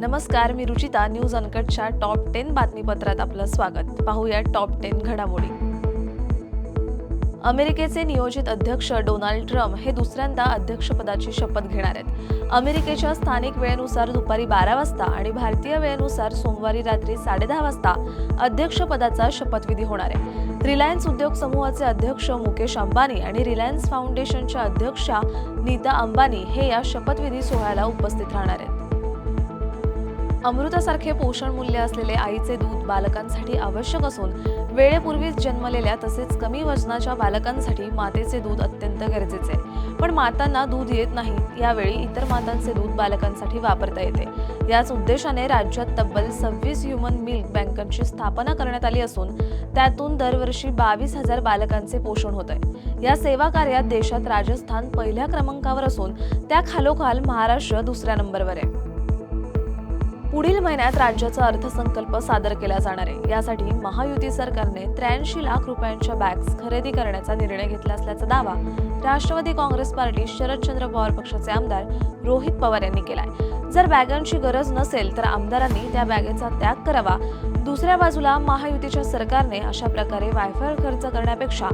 नमस्कार मी रुचिता न्यूज अनकटच्या टॉप टेन बातमीपत्रात आपलं स्वागत. पाहूया टॉप टेन घडामोडी. अमेरिकेचे नियोजित अध्यक्ष डोनाल्ड ट्रम्प हे दुसऱ्यांदा अध्यक्षपदाची शपथ घेणार आहेत. अमेरिकेच्या स्थानिक वेळेनुसार दुपारी बारा वाजता आणि भारतीय वेळेनुसार सोमवारी रात्री साडेदहा वाजता अध्यक्षपदाचा शपथविधी होणार आहे. रिलायन्स उद्योग समूहाचे अध्यक्ष मुकेश अंबानी आणि रिलायन्स फाउंडेशनच्या अध्यक्षा नीता अंबानी हे या शपथविधी सोहळ्याला उपस्थित राहणार आहेत. अमृतासारखे पोषण मूल्य असलेले आईचे दूध बालकांसाठी आवश्यक असून वेळेपूर्वीच जन्मलेल्या तसेच कमी वजनाच्या बालकांसाठी मातेचे दूध अत्यंत गरजेचे आहे. पण मातांना दूध येत नाही यावेळी इतर मातांचे दूध बालकांसाठी वापरता येते. याच उद्देशाने राज्यात तब्बल सव्वीस ह्युमन मिल्क बँकांची स्थापना करण्यात आली असून त्यातून दरवर्षी बावीस हजार बालकांचे पोषण होत आहे. या सेवा कार्यात देशात राजस्थान पहिल्या क्रमांकावर असून त्या खालोखाल महाराष्ट्र दुसऱ्या नंबरवर आहे. पुढील महिन्यात राज्याचा अर्थसंकल्प सादर केला जाणार आहे. यासाठी महायुती सरकारने त्र्याऐंशी लाख रुपयांच्या बॅग्स खरेदी करण्याचा निर्णय घेतला असल्याचा दावा राष्ट्रवादी काँग्रेस पार्टी शरदचंद्र पवार पक्षाचे आमदार रोहित पवार यांनी केलाय. जर बॅगांची गरज नसेल तर आमदारांनी त्या बॅगेचा त्याग करावा. दुसऱ्या बाजूला महायुतीच्या सरकारने अशा प्रकारे वायफळ खर्च करण्यापेक्षा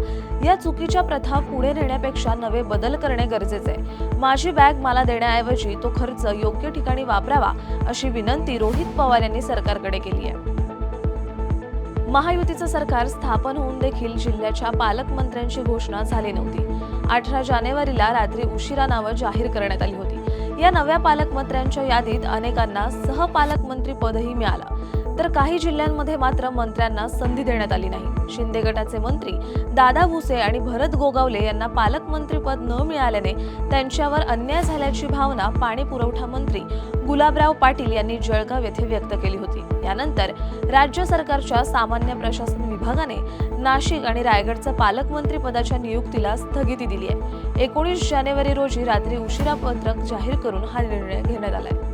या चुकीच्या प्रथा पुढे नेण्यापेक्षा नवे बदल करणे गरजेचे आहे. माझी बॅग मला देण्याऐवजी तो खर्च योग्य ठिकाणी वापरावा अशी विनंती रोहित पवार यांनी सरकारकडे केली आहे. महायुतीचं सरकार स्थापन होऊन देखील जिल्ह्याच्या पालकमंत्र्यांची घोषणा झाली नव्हती. अठरा जानेवारीला रात्री उशिरा नावं जाहीर करण्यात आली होती. या नव्या पालकमंत्र्यांच्या यादीत अनेकांना सहपालकमंत्री पदही मिळालं. तर काही जिल्ह्यांमध्ये मात्र मंत्र्यांना संधी देण्यात आली नाही. शिंदे गटाचे मंत्री दादा भुसे आणि भरत गोगावले यांना पालकमंत्रीपद न मिळाल्याने त्यांच्यावर अन्याय झाल्याची भावना पाणी पुरवठा मंत्री गुलाबराव पाटील यांनी जळगाव येथे व्यक्त केली होती. यानंतर राज्य सरकारच्या सामान्य प्रशासन विभागाने नाशिक आणि रायगडचं पालकमंत्री पदाच्या नियुक्तीला स्थगिती दिली आहे एकोणीस जानेवारी रोजी रात्री उशिरा पत्रक जाहीर करून हा निर्णय घेण्यात आलाय.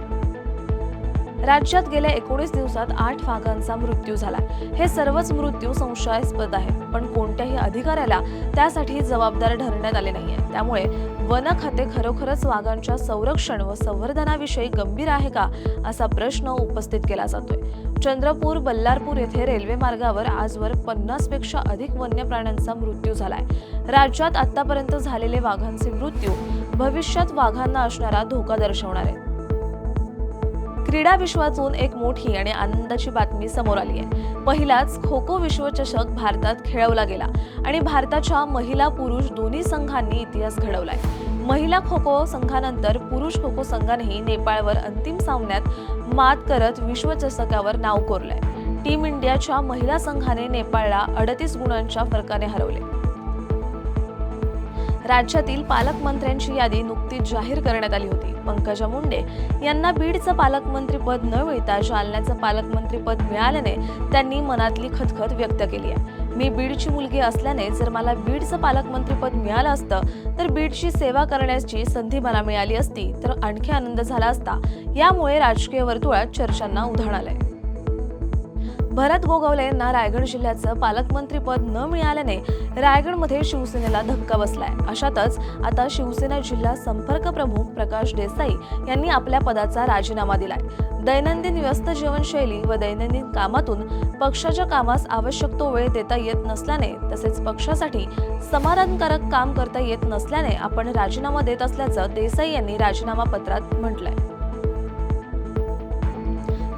राज्यात गेल्या एकोणीस दिवसात आठ वाघांचा मृत्यू झाला हे सर्वच मृत्यू संशयास्पद आहेत पण कोणत्याही अधिकाऱ्याला त्यासाठी जबाबदार ठरण्यात आले नाहीये. त्यामुळे वन खाते खरोखरच वाघांच्या संरक्षण व संवर्धनाविषयी गंभीर आहे का असा प्रश्न उपस्थित केला जातोय. चंद्रपूर बल्लारपूर येथे रेल्वे मार्गावर आजवर पन्नासपेक्षा अधिक वन्य प्राण्यांचा मृत्यू झालाय. राज्यात आतापर्यंत झालेले वाघांचे मृत्यू भविष्यात वाघांना असणारा धोका दर्शवणार आहेत. क्रीडा विश्वातून एक मोठी आणि आनंदाची बातमी समोर आली आहे. पहिलाच खो खो विश्वचषक भारतात खेळवला गेला आणि भारताच्या महिला पुरुष दोन्ही संघांनी इतिहास घडवलाय. महिला खो खो संघानंतर पुरुष खो खो संघानेही नेपाळवर अंतिम सामन्यात मात करत विश्वचषकावर नाव कोरलंय. टीम इंडियाच्या महिला संघाने नेपाळला अडतीस गुणांच्या फरकाने हरवले. राज्यातील पालकमंत्र्यांची यादी नुकतीच जाहीर करण्यात आली होती. पंकजा मुंडे यांना बीडचं पालकमंत्रीपद न मिळता जालन्याचं पालकमंत्रीपद मिळाल्याने त्यांनी मनातली खतखत व्यक्त केली आहे. मी बीडची मुलगी असल्याने जर मला बीडचं पालकमंत्रीपद मिळालं असतं तर बीडची सेवा करण्याची संधी मला मिळाली असती तर आणखी आनंद झाला असता. यामुळे राजकीय वर्तुळात चर्चांना उधाण आलंय. भरत गोगावले यांना रायगड जिल्ह्याचं पालकमंत्रीपद न मिळाल्याने रायगडमध्ये शिवसेनेला धक्का बसलाय. अशातच आता शिवसेना जिल्हा संपर्क प्रमुख प्रकाश देसाई यांनी आपल्या पदाचा राजीनामा दिलाय. दैनंदिन व्यस्त जीवनशैली व दैनंदिन कामातून पक्षाच्या कामास आवश्यक तो वेळ देता येत नसल्याने तसेच पक्षासाठी समाधानकारक काम करता येत नसल्याने आपण राजीनामा देत असल्याचं देसाई यांनी राजीनामा पत्रात म्हटलंय.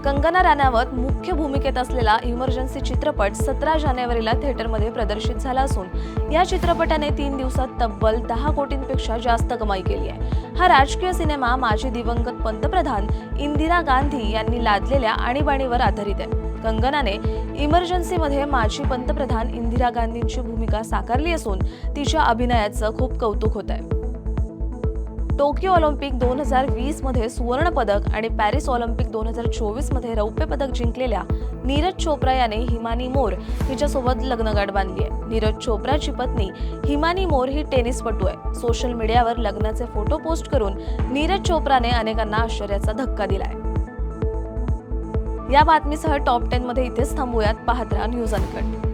कंगना राणावत मुख्य भूमिकेत असलेला इमर्जन्सी चित्रपट सतरा जानेवारीला थिएटरमध्ये प्रदर्शित झाला असून या चित्रपटाने तीन दिवसात तब्बल दहा कोटींपेक्षा जास्त कमाई केली आहे. हा राजकीय सिनेमा माजी दिवंगत पंतप्रधान इंदिरा गांधी यांनी लादलेल्या आणीबाणीवर आधारित आहे. कंगनाने इमर्जन्सीमध्ये माजी पंतप्रधान इंदिरा गांधींची भूमिका साकारली असून तिच्या अभिनयाचं खूप कौतुक होत आहे. टोकियो ऑलिम्पिक दोन हजार वीसमध्ये सुवर्ण पदक आणि पॅरिस ऑलिम्पिक दोन हजार चोवीसमध्ये रौप्य पदक जिंकलेल्या नीरज चोप्रा याने हिमानी मोर हिच्यासोबत लग्नगाठ बांधली आहे. नीरज चोप्राची पत्नी हिमानी मोर ही टेनिसपटू आहे. सोशल मीडियावर लग्नाचे फोटो पोस्ट करून नीरज चोप्राने अनेकांना आश्चर्याचा धक्का दिलाय. या बातमीसह टॉप टेन मध्ये इथेच थांबूयात. पाहत राहा न्यूज अनकट.